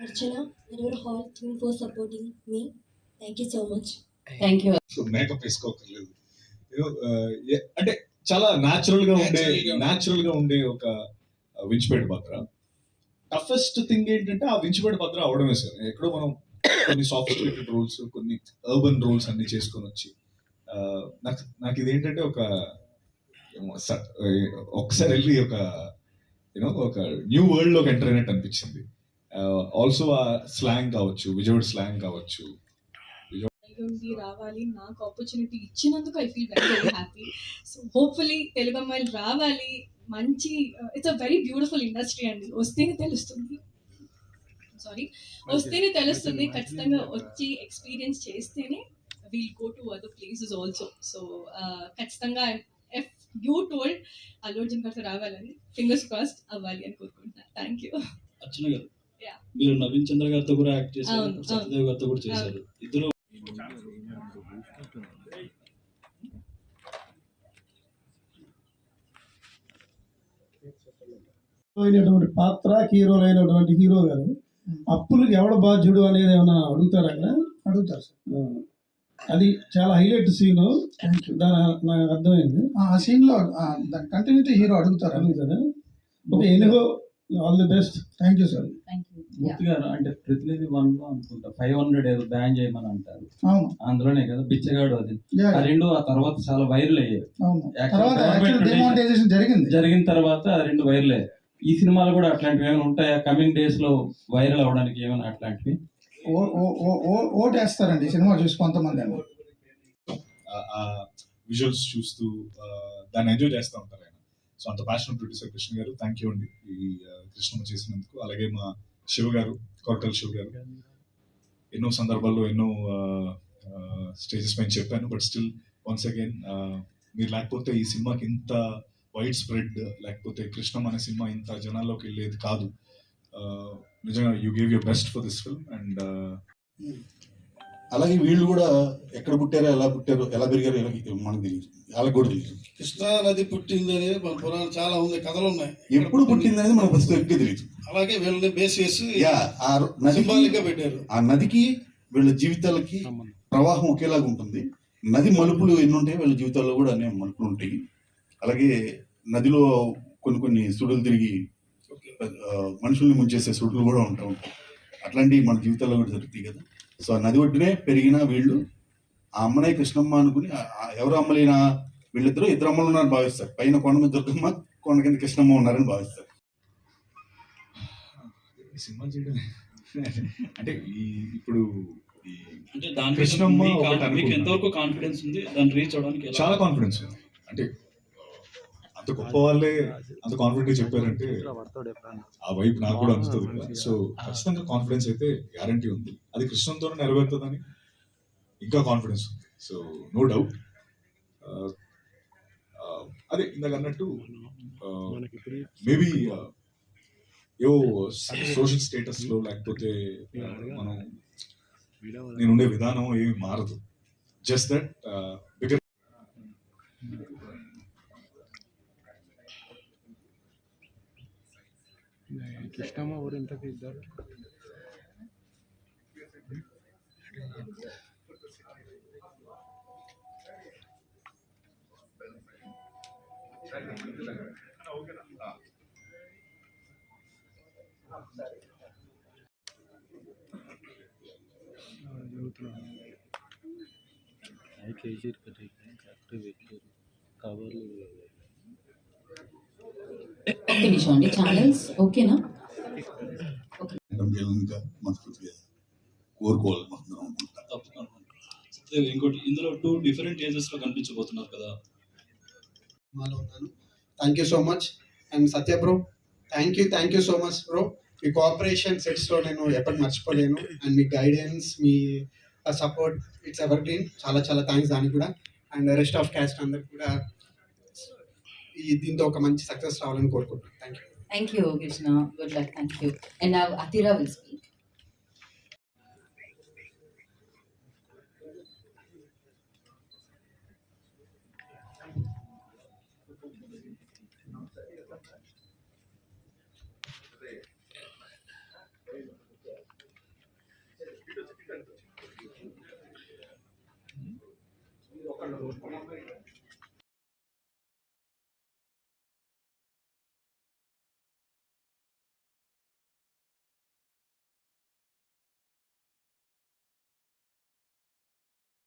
Archana, Manor Hall team for supporting me. Thank you so much. Thank you so makeup వేసుకోకర్లేదు You know, uh, అంటే చాలా న్యాచురల్గా ఉండే Natural గా. న్యాచురల్గా ఉండే ఒక వించిపేట పాత్ర టఫెస్ట్ థింగ్ ఏంటంటే ఆ వించిపేట పాత్ర అవడమే సార్ ఎక్కడో మనం కొన్ని సాఫిస్టికేటెడ్ రోల్స్ కొన్ని అర్బన్ రోల్స్ అన్ని చేసుకొని వచ్చి ఆ, నాకు నాకు ఇదేంటంటే ఒక ఏమో స- ఒకసారి వెళ్ళి ఒక యూనో ఒక న్యూ వరల్డ్లోకి ఎంటర్ అయినట్టు అనిపించింది ఆల్సో ఆ స్లాంగ్ కావచ్చు విజయవాడ స్లాంగ్ కావచ్చు. రావాలి నాకు ఆపర్చునిటీ ఇచ్చినందుకు I feel very very happy so hopefully Telugu అమ్మాయిలు రావాలి మంచి it's a very beautiful industry అండి. వస్తేనే తెలుస్తుంది. సారీ వస్తేనే తెలుస్తుంది. ఖచ్చితంగా వచ్చి ఎక్స్పీరియన్స్ చేస్తేనే we'll go to other places also so ఖచ్చితంగా if you told Allu Arjun గారితో రావాలని ఫింగర్స్ క్రాస్డ్ అవ్వాలి అని కోరుకుంటున్నాను. థ్యాంక్ యూ అర్చన గారు. మీరు నవీన్ చంద్ర గారితో కూడా యాక్ట్ చేశారు. సత్యదేవ్ గారితో కూడా చేశారు. ఇద్దరు అయినటువంటి పాత్ర హీరోలు అయినటువంటి హీరో గారు అప్పులకి ఎవడ బాధ్యుడు అనేది ఏమైనా అడుగుతారు అక్కడ అడుగుతారు సార్ అది చాలా హైలైట్ సీన్. దాని నాకు అర్థమైంది. ఆ సీన్లో దాని కంటిన్యూటీ హీరో అడుగుతారు. అడుగుతారా? Okay anyhow all the best. Thank you sir గారు అంటే ప్రతినిధి వన్లో అనుకుంటా ఫైవ్ హండ్రెడ్ ఏదో బ్యాన్ చేయమని అంటారు అవును. అందులోనే కదా బిచ్చగాడు అది. ఆ రెండు ఆ తర్వాత చాలా వైరల్ అయ్యాయి. జరిగిన తర్వాత ఆ రెండు వైరల్ అయ్యాయి. ఈ సినిమాలు కూడా అట్లాంటివి ఏమైనా ఉంటాయా? కమింగ్ డేస్లో వైరల్ అవడానికి ఏమైనా అట్లాంటివి? ఓ- ఓ- ఓ- ఓ- ఓటేస్తారండి ఈ సినిమా చూసి కొంతమంది విజువల్స్ చూస్తూ దాన్ని ఎంజాయ్ చేస్తూ ఉంటారు ఆయన. సో అంత ప్యాషన్ ప్రొడ్యూసర్ కృష్ణ గారు థ్యాంక్ యూ అండి. ఈ కృష్ణమ్మ చేసినందుకు. అలాగే మా శివ గారు కొరటల శివ గారు. ఎన్నో సందర్భాల్లో ఎన్నో స్టేజెస్ పైన చెప్పాను బట్ స్టిల్ వన్స్ అగైన్ మీరు లేకపోతే ఈ సినిమాకి ఇంత వైడ్ స్ప్రెడ్ లేకపోతే కృష్ణం అనే సినిమా ఇంత జనాల్లోకి వెళ్ళేది కాదు. నిజంగా you gave your best for this film and అలాగే వీళ్ళు కూడా ఎక్కడ పుట్టారో ఎలా పుట్టారో ఎలా పెరిగారో ఎలా మనకు తెలియదు. వాళ్ళకి కూడా తెలియదు. కృష్ణా నది పుట్టింది అనేది మన పురాణం చాలా ఉంది కథలు ఉన్నాయి. ఎప్పుడు పుట్టింది అనేది మనకు ప్రస్తుతం ఎప్పుడే తెలియదు అలాగే వీళ్ళని బేస్ చేసి యా ఆ నదికి సింబాలిక్గా పెట్టారు. ఆ నదికి వీళ్ళ జీవితాలకి ప్రవాహం ఒకేలాగా ఉంటుంది. నది మలుపులు ఎన్ని ఉంటాయి వీళ్ళ జీవితాల్లో కూడా అనే మలుపులు ఉంటాయి. అలాగే నదిలో కొన్ని కొన్ని సుడులు తిరిగి మనుషుల్ని ముంచేసే సుడులు కూడా ఉంటా ఉంటాయి. అట్లాంటివి మన జీవితాల్లో కూడా జరుగుతాయి కదా. సో ఆ నది ఒడ్డునే పెరిగిన వీళ్ళు ఆ అమ్మనే కృష్ణమ్మ అనుకుని ఎవరు అమ్మలేనా? వీళ్ళిద్దరూ ఇద్దరు అమ్మలు ఉన్నారని భావిస్తారు. పైన కొండ మీద దుర్గమ్మ కొండ కింద కృష్ణమ్మ ఉన్నారని భావిస్తారు. సినిమా చేయడం అంటే ఈ ఇప్పుడు అంటే దాని కృష్ణమ్మ. ఎంతవరకు కాన్ఫిడెన్స్ ఉంది? దాన్ని రీచ్ అవడానికి ఎలా? చాలా కాన్ఫిడెన్స్ ఉంది. అంటే అంత గొప్ప వాళ్ళే అంత కాన్ఫిడెంట్ చెప్పారంటే ఆ వైపు నాకు కూడా అందుతుంది కదా. సో ఖచ్చితంగా కాన్ఫిడెన్స్ అయితే గ్యారంటీ ఉంది. అది కృష్ణంతో నెరవేరుతుందని ఇంకా కాన్ఫిడెన్స్ ఉంది. సో నో డౌట్ అదే ఇందాక అన్నట్టు uh, మేబీ uh, ఏవో సోషల్ స్టేటస్లో లేకపోతే uh, మనం నేను ఉండే విధానం ఏమి మారదు. జస్ట్ దట్ బికాస్ కృష్ణమ్మ ఊరు ఎంతకు ఇద్దరు కేజీ కరెక్ట్ పెట్టారు కవర్లు ఒక నిమిషం అండి ఛానల్స్ ఓకేనా ఇంకా మనస్ఫూర్తిగా కోరుకోవాలి మనం అనుకుంటా తప్పకుండా. సత్యదేవ్ ఇంకోటి ఇందులో టూ డిఫరెంట్ ఏజెస్లో కనిపించబోతున్నారు కదా. మాలో ఉన్నాను. Thank you so much and Satya bro thank you thank you so much bro me cooperation సెట్స్లో నేను ఎప్పటికి మర్చిపోలేను. అండ్ మీ గైడెన్స్ మీ సపోర్ట్ ఇట్స్ ఎవర్ గ్రీన్ చాలా చాలా థ్యాంక్స్ దానికి కూడా. అండ్ రెస్ట్ ఆఫ్ క్యాస్ట్ అందరికి కూడా ఈ దీంతో ఒక మంచి సక్సెస్ రావాలని కోరుకుంటున్నాను. Thank you Thank you, Krishna. Good luck. Thank you. And now Atira will speak.